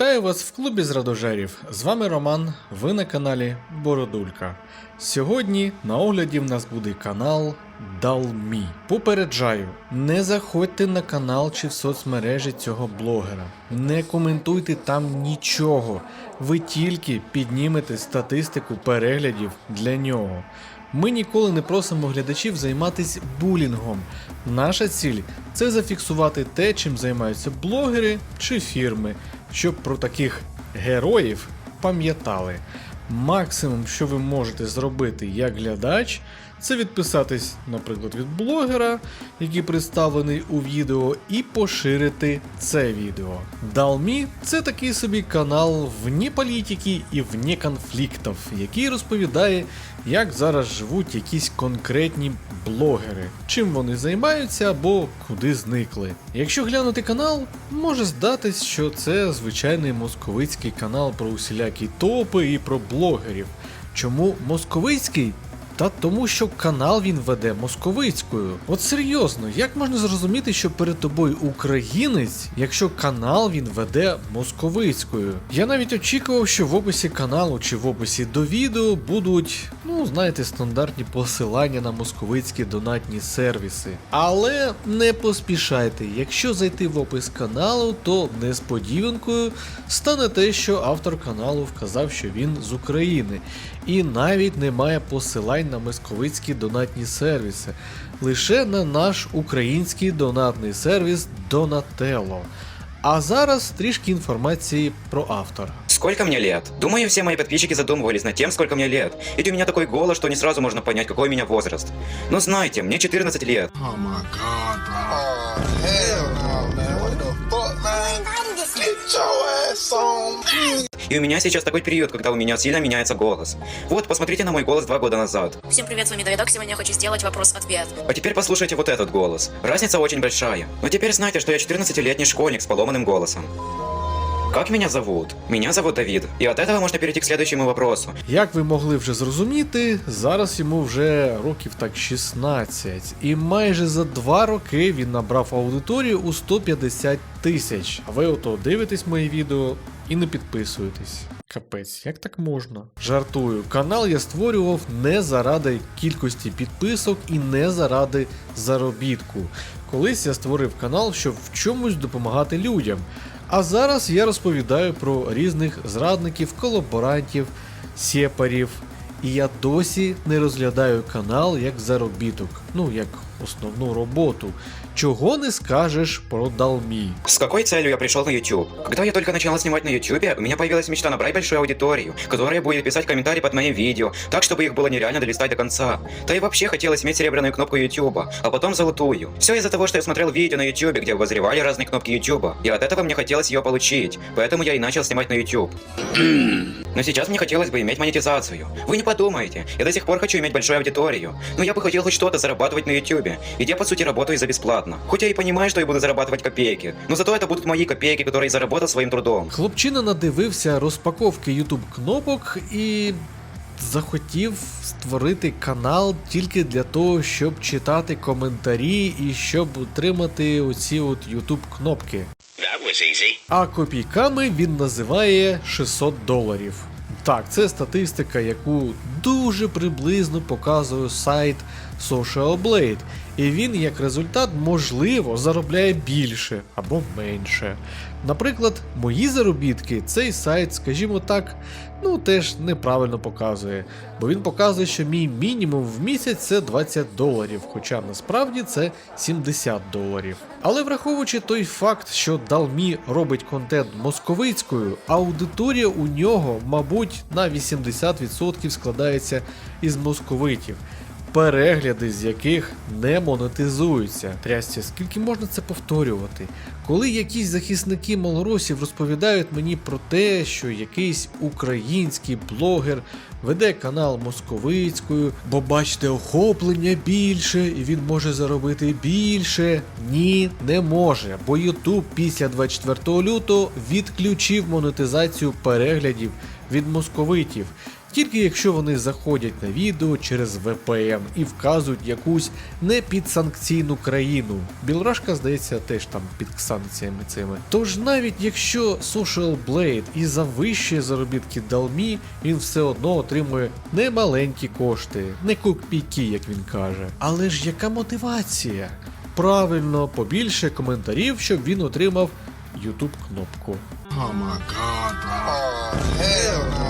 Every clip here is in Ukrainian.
Вітаю вас в клубі зрадожерів. З вами Роман. Ви на каналі Бородулька. Сьогодні на огляді в нас буде канал Далмі. Попереджаю, не заходьте на канал чи в соцмережі цього блогера. Не коментуйте там нічого. Ви тільки піднімете статистику переглядів для нього. Ми ніколи не просимо глядачів займатися булінгом. Наша ціль це зафіксувати те, чим займаються блогери чи фірми, щоб про таких героїв пам'ятали. Максимум, що ви можете зробити як глядач, це відписатись, наприклад, від блогера, який представлений у відео, і поширити це відео. Далмі це такий собі канал вні політики і вні конфліктів, який розповідає, як зараз живуть якісь конкретні блогери, чим вони займаються або куди зникли. Якщо глянути канал, може здатись, що це звичайний московицький канал про усілякі топи і про блогерів. Чому московицький? Та тому, що канал він веде московицькою. От серйозно, як можна зрозуміти, що перед тобою українець, якщо канал він веде московицькою? Я навіть очікував, що в описі каналу чи в описі до відео будуть, ну знаєте, стандартні посилання на московицькі донатні сервіси. Але не поспішайте, якщо зайти в опис каналу, то несподіванкою стане те, що автор каналу вказав, що він з України. І навіть немає посилань на московицькі донатні сервіси, лише на наш український донатний сервіс Donatello. А зараз трішки інформації про автора. Сколько мне лет? Думаю, все мои подписчики задумывались над тем, сколько мне лет. Ведь у меня такой голос, что не сразу можно понять, какой у меня возраст. Но знаете, мне 14 лет. Oh my god, bro. Oh, hell no, man. What the fuck, man? Get your ass on. И у меня сейчас такой период, когда у меня сильно меняется голос. Вот, посмотрите на мой голос два года назад. Всем привет, с вами Давидок. Сегодня я хочу сделать вопрос-ответ. А теперь послушайте вот этот голос. Разница очень большая. Но теперь знайте, что я 14-летний школьник с поломанным голосом. Как меня зовут? Меня зовут Давид. И от этого можно перейти к следующему вопросу. Як ви могли вже зрозуміти, зараз йому вже років так 16, і майже за два роки він набрав аудиторію у 150 тисяч. А ви ото дивитесь мої відео і не підписуєтесь. Капець, як так можна? Жартую, канал я створював не заради кількості підписок і не заради заробітку. Колись я створив канал, щоб в чомусь допомагати людям. А зараз я розповідаю про різних зрадників, колаборантів, сепарів. І я досі не розглядаю канал як заробіток, ну як основну роботу. Чого не скажеш про Далмі? С какой целью я пришел на YouTube? Когда я только начал снимать на YouTube, у меня появилась мечта набрать большую аудиторию, которая будет писать комментарии под моим видео, так, чтобы их было нереально долистать до конца. Да и вообще хотелось иметь серебряную кнопку YouTube, а потом золотую. Все из-за того, что я смотрел видео на YouTube, где обозревали разные кнопки YouTube, и от этого мне хотелось ее получить, поэтому я и начал снимать на YouTube. Но сейчас мне хотелось бы иметь монетизацию. Вы не подумайте, я до сих пор хочу иметь большую аудиторию, но я бы хотел хоть что-то зарабатывать на YouTube, ведь я по сути работаю за бесплатно. Хоть я и понимаю, что я буду зарабатывать копейки, но зато это будут мои копейки, которые я заработал своим трудом. Хлопчина надивився розпаковки YouTube кнопок і захотів створити канал тільки для того, щоб читати коментарі і щоб отримати оці от YouTube кнопки. That was easy. А копійками він називає 600 доларів. Так, це статистика, яку дуже приблизно показує сайт Social Blade. І він, як результат, можливо, заробляє більше або менше. Наприклад, мої заробітки цей сайт, скажімо так, ну теж неправильно показує, бо він показує, що мій мінімум в місяць це 20 доларів, хоча насправді це 70 доларів. Але враховуючи той факт, що Далмі робить контент московицькою, аудиторія у нього, мабуть, на 80% складається із московитів. Перегляди з яких не монетизуються. Трясся, скільки можна це повторювати? Коли якісь захисники малоросів розповідають мені про те, що якийсь український блогер веде канал московицькою, бо бачите, охоплення більше, і він може заробити більше. Ні, не може, бо YouTube після 24 лютого відключив монетизацію переглядів від московитів, тільки якщо вони заходять на відео через VPN і вказують якусь непідсанкційну країну. Білорашка, здається, теж там під санкціями цими. Тож навіть якщо Social Blade і завищує заробітки Далмі, він все одно отримує немаленькі кошти, не копійки, як він каже. Але ж яка мотивація? Правильно, побільше коментарів, щоб він отримав YouTube кнопку. Oh my god. Oh hell no,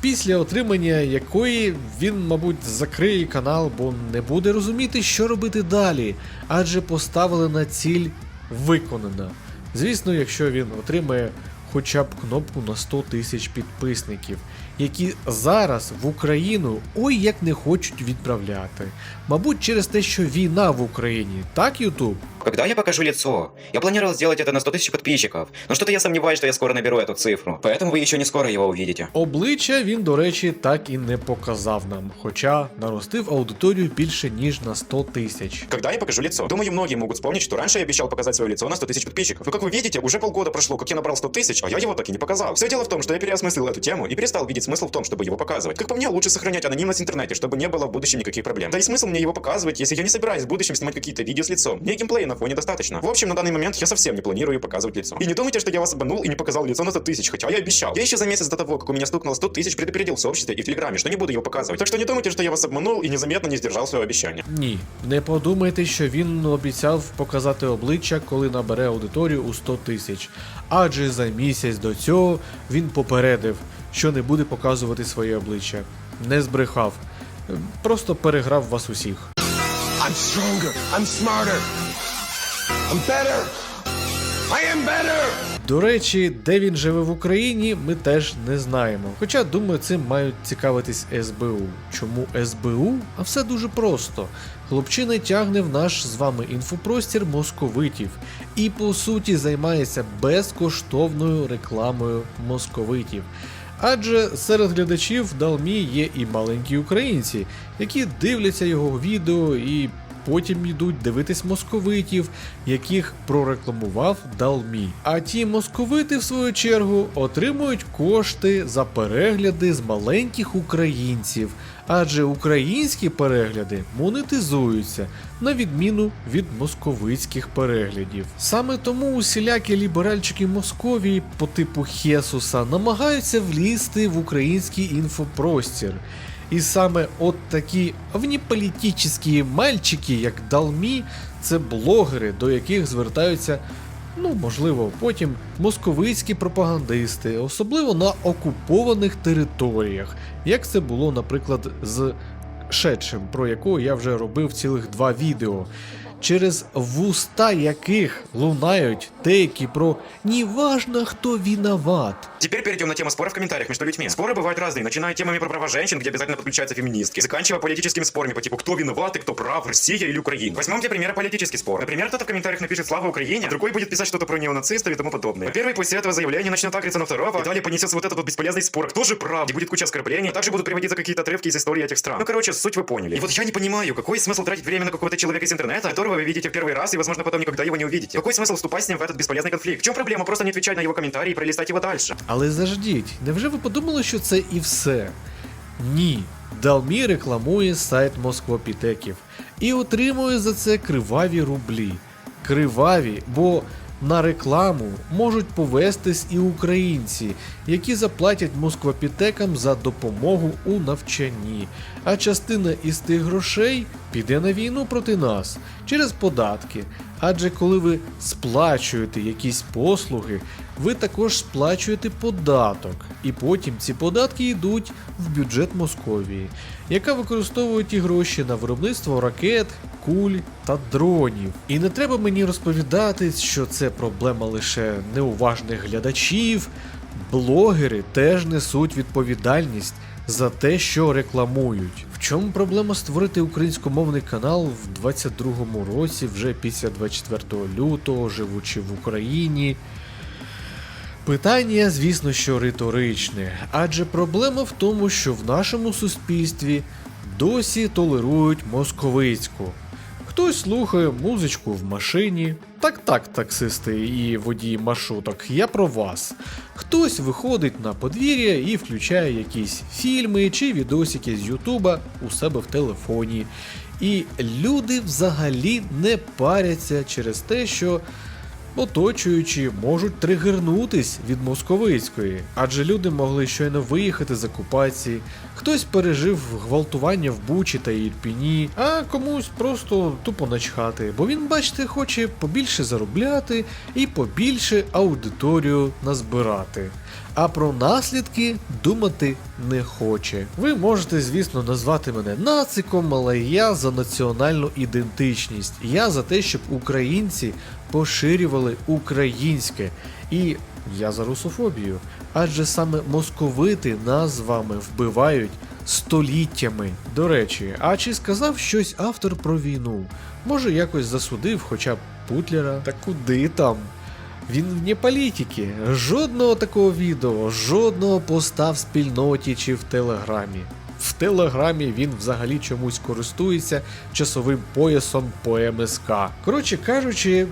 Після отримання якої він, мабуть, закриє канал, бо не буде розуміти, що робити далі, адже поставлена ціль виконана. Звісно, якщо він отримає хоча б кнопку на 100 тисяч підписників, які зараз в Україну ой як не хочуть відправляти. Мабуть, через те, що війна в Україні, так, Ютуб? Когда я покажу лицо? Я планировал сделать это на 100 тысяч подписчиков, но что-то я сомневаюсь, что я скоро наберу эту цифру. Поэтому вы еще не скоро его увидите. Обличчя він, до речі, так і не показав нам, хоча наростив аудиторію більше ніж на 100 тисяч. Когда я покажу лицо? Думаю, многие могут вспомнить, что раньше я обещал показать свое лицо на 100 тысяч подписчиков. Но как вы видите, уже полгода прошло, как я набрал 100 тысяч, а я его так и не показал. Все дело в том, что я переосмыслил эту тему и перестал видеть смысл в том, чтобы его показывать. Как по мне, лучше сохранять анонимность в интернете, чтобы не было в будущем никаких проблем. Да и смысл мне его показывать, если я не собираюсь в будущем снимать какие-то видео с лицом. Мне геймплея на фоне достаточно. В общем, на данный момент я совсем не планирую показывать лицо. И не думайте, что я вас обманул и не показал лицо на 100 тысяч, хотя я обещал. Я еще за месяц до того, как у меня стукнуло 100 тысяч, предупредил в сообществе и в Телеграме, что не буду его показывать. Так что не думайте, что я вас обманул и незаметно не сдержал своего обещания. Ні, не подумайте, що він обіцяв показати обличчя, коли набере аудиторію у 100 тисяч. Адже за місяць до цього він попередив, що не буде показувати своє обличчя. Не збрехав. Просто переграв вас усіх. I'm stronger. I'm smarter. I'm better. I am better. До речі, де він живе в Україні, ми теж не знаємо. Хоча, думаю, цим мають цікавитись СБУ. Чому СБУ? А все дуже просто. Хлопчина тягне в наш з вами інфопростір московитів і по суті займається безкоштовною рекламою московитів. Адже серед глядачів Далмі є і маленькі українці, які дивляться його відео і потім йдуть дивитись московитів, яких прорекламував Далмі. А ті московити, в свою чергу, отримують кошти за перегляди з маленьких українців, адже українські перегляди монетизуються на відміну від московицьких переглядів. Саме тому усілякі ліберальчики Московії по типу Хесуса намагаються влізти в український інфопростір. І саме от такі внеполітичні мальчики, як Далмі, це блогери, до яких звертаються, ну можливо, потім московицькі пропагандисти, особливо на окупованих територіях, як це було, наприклад, з Шедшим, про якого я вже робив цілих два відео Через вуста яких лунають деякі про «Неважно, хто виноват. Теперь перейдем на тему споров в комментариях между людьми. Споры бывают разные, начиная темами про права женщин, где обязательно подключаются феминистки, заканчивая политическими спорами по типу «Кто виноват и кто прав, Россия или Украина?». Возьмем для примера политический спор. Например, кто-то в комментариях напишет «Слава Украине», а другой будет писать что-то про неонацистов и тому подобное. Первый после этого заявления начнет агриться на второго, и далее понесется вот этот вот бесполезный спор, кто же прав, где будет куча оскорблений, а также будут приводиться какие-то отрывки из истории этих стран. Ну, короче, суть вы поняли. И вот я не понимаю, какой смысл тратить время на какого-то человека из интернета, которого вы видите в первый раз и, возможно, потом никогда его не увидите. Какой смысл вступать с ним в этот бесполезный конфликт? В чем проблема? Просто не отвечать на его комментарии и пролистать его дальше. Але заждіть, невже ви подумали, що це і все? Ні. Далмі рекламує сайт Москвопітеків і отримує за це криваві рублі. Криваві, бо на рекламу можуть повестись і українці, які заплатять москвопітекам за допомогу у навчанні. А частина із тих грошей піде на війну проти нас через податки. Адже коли ви сплачуєте якісь послуги, ви також сплачуєте податок, і потім ці податки йдуть в бюджет Московії, яка використовує ті гроші на виробництво ракет, куль та дронів. І не треба мені розповідати, що це проблема лише неуважних глядачів. Блогери теж несуть відповідальність за те, що рекламують. В чому проблема створити українськомовний канал в 22-му році, вже після 24 лютого, живучи в Україні? Питання, звісно, що риторичне, адже проблема в тому, що в нашому суспільстві досі толерують московицьку. Хтось слухає музичку в машині. Так, так, таксисти і водії маршруток, я про вас. Хтось виходить на подвір'я і включає якісь фільми чи відосики з Ютуба у себе в телефоні. І люди взагалі не паряться через те, що оточуючі можуть тригернутись від московицької, адже люди могли щойно виїхати з окупації, хтось пережив гвалтування в Бучі та Ірпіні, а комусь просто тупо начхати, бо він, бачите, хоче побільше заробляти і побільше аудиторію назбирати. А про наслідки думати не хоче. Ви можете, звісно, назвати мене нациком, але я за національну ідентичність. Я за те, щоб українці поширювали українське. І я за русофобію. Адже саме московити нас з вами вбивають століттями. До речі, а чи сказав щось автор про війну? Може якось засудив хоча б Путлера? Та куди там? Він вне політики. Жодного такого відео, жодного поста в спільноті чи в Телеграмі. В Телеграмі він взагалі чомусь користується часовим поясом по МСК. Коротше кажучи,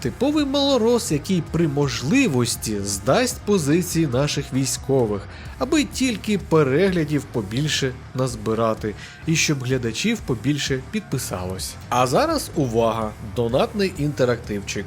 типовий малорос, який при можливості здасть позиції наших військових, аби тільки переглядів побільше назбирати, і щоб глядачів побільше підписалось. А зараз увага! Донатний інтерактивчик.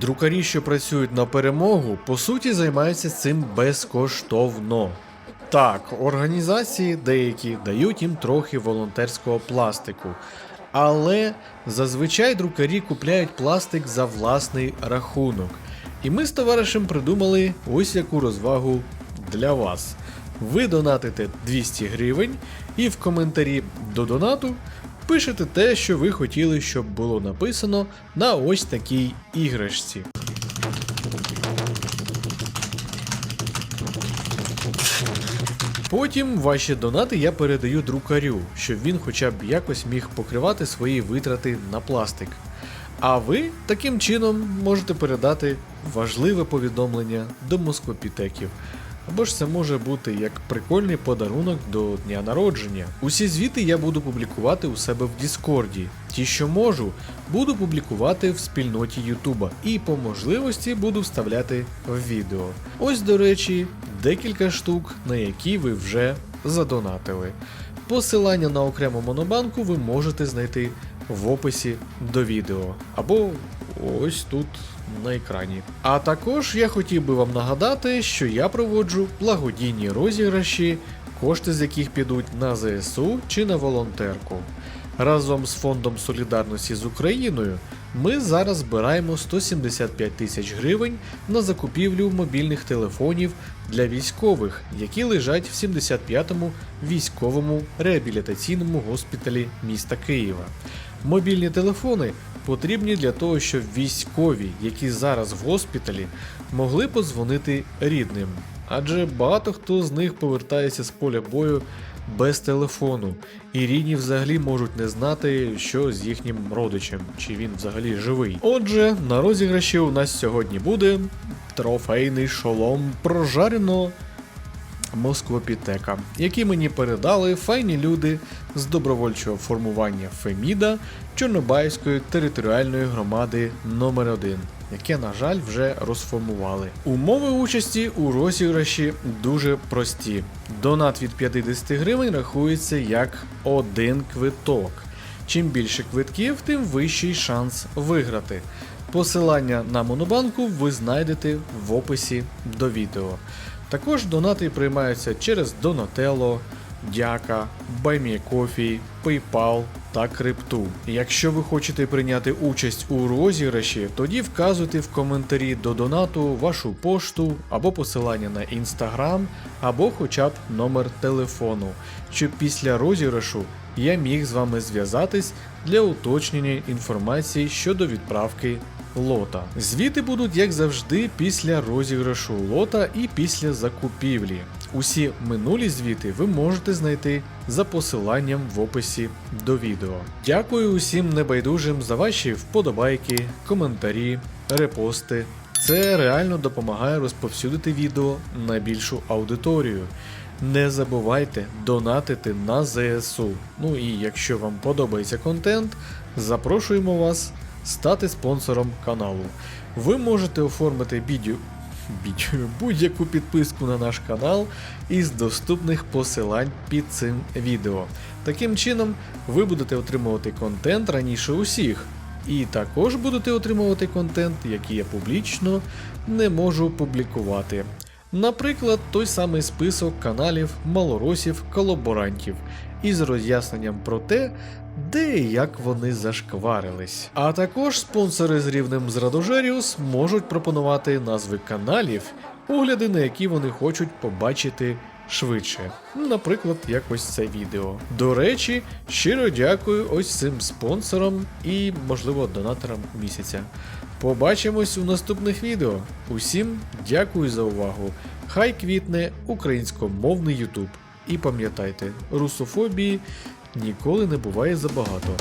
Друкарі, що працюють на перемогу, по суті займаються цим безкоштовно. Так, організації деякі дають їм трохи волонтерського пластику, але зазвичай друкарі купляють пластик за власний рахунок. І ми з товаришем придумали ось яку розвагу для вас. Ви донатите 200 гривень і в коментарі до донату пишете те, що ви хотіли, щоб було написано на ось такій іграшці. Потім ваші донати я передаю друкарю, щоб він хоча б якось міг покривати свої витрати на пластик. А ви таким чином можете передати важливе повідомлення до москвопітеків. Або ж це може бути як прикольний подарунок до дня народження. Усі звіти я буду публікувати у себе в Діскорді. Ті, що можу, буду публікувати в спільноті Ютуба і по можливості буду вставляти в відео. Ось, до речі, декілька штук, на які ви вже задонатили. Посилання на окрему монобанку ви можете знайти в описі до відео або ось тут на екрані. А також я хотів би вам нагадати, що я проводжу благодійні розіграші, кошти з яких підуть на ЗСУ чи на волонтерку. Разом з фондом солідарності з Україною ми зараз збираємо 175 тисяч гривень на закупівлю мобільних телефонів для військових, які лежать в 75-му військовому реабілітаційному госпіталі міста Києва. Мобільні телефони потрібні для того, щоб військові, які зараз в госпіталі, могли подзвонити рідним. Адже багато хто з них повертається з поля бою без телефону, і рідні взагалі можуть не знати, що з їхнім родичем, чи він взагалі живий. Отже, на розіграші у нас сьогодні буде трофейний шолом прожареного Москвопітека, які мені передали файні люди з добровольчого формування Феміда Чорнобайської територіальної громади номер 1 яке, на жаль, вже розформували. Умови участі у розіграші дуже прості. Донат від 50 гривень рахується як один квиток. Чим більше квитків, тим вищий шанс виграти. Посилання на монобанку ви знайдете в описі до відео. Також донати приймаються через Donatello, Дяка, BuyMeCoffee, PayPal та Крипту. Якщо ви хочете прийняти участь у розіграші, тоді вказуйте в коментарі до донату вашу пошту або посилання на Instagram, або хоча б номер телефону, щоб після розіграшу я міг з вами зв'язатись для уточнення інформації щодо відправки лота. Звіти будуть, як завжди, після розіграшу лота і після закупівлі. Усі минулі звіти ви можете знайти за посиланням в описі до відео. Дякую усім небайдужим за ваші вподобайки, коментарі, репости. Це реально допомагає розповсюдити відео на більшу аудиторію. Не забувайте донатити на ЗСУ. Ну і якщо вам подобається контент, запрошуємо вас стати спонсором каналу. Ви можете оформити бідю, будь-яку підписку на наш канал із доступних посилань під цим відео. Таким чином, ви будете отримувати контент раніше усіх. І також будете отримувати контент, який я публічно не можу публікувати. Наприклад, той самий список каналів малоросів колаборантів із роз'ясненням про те, де і як вони зашкварились. А також спонсори з рівнем з Радожеріус можуть пропонувати назви каналів, огляди на які вони хочуть побачити швидше. Наприклад, якось це відео. До речі, щиро дякую ось цим спонсорам і, можливо, донаторам місяця. Побачимось у наступних відео. Усім дякую за увагу. Хай квітне українськомовний Ютуб. І пам'ятайте, русофобії ніколи не буває забагато.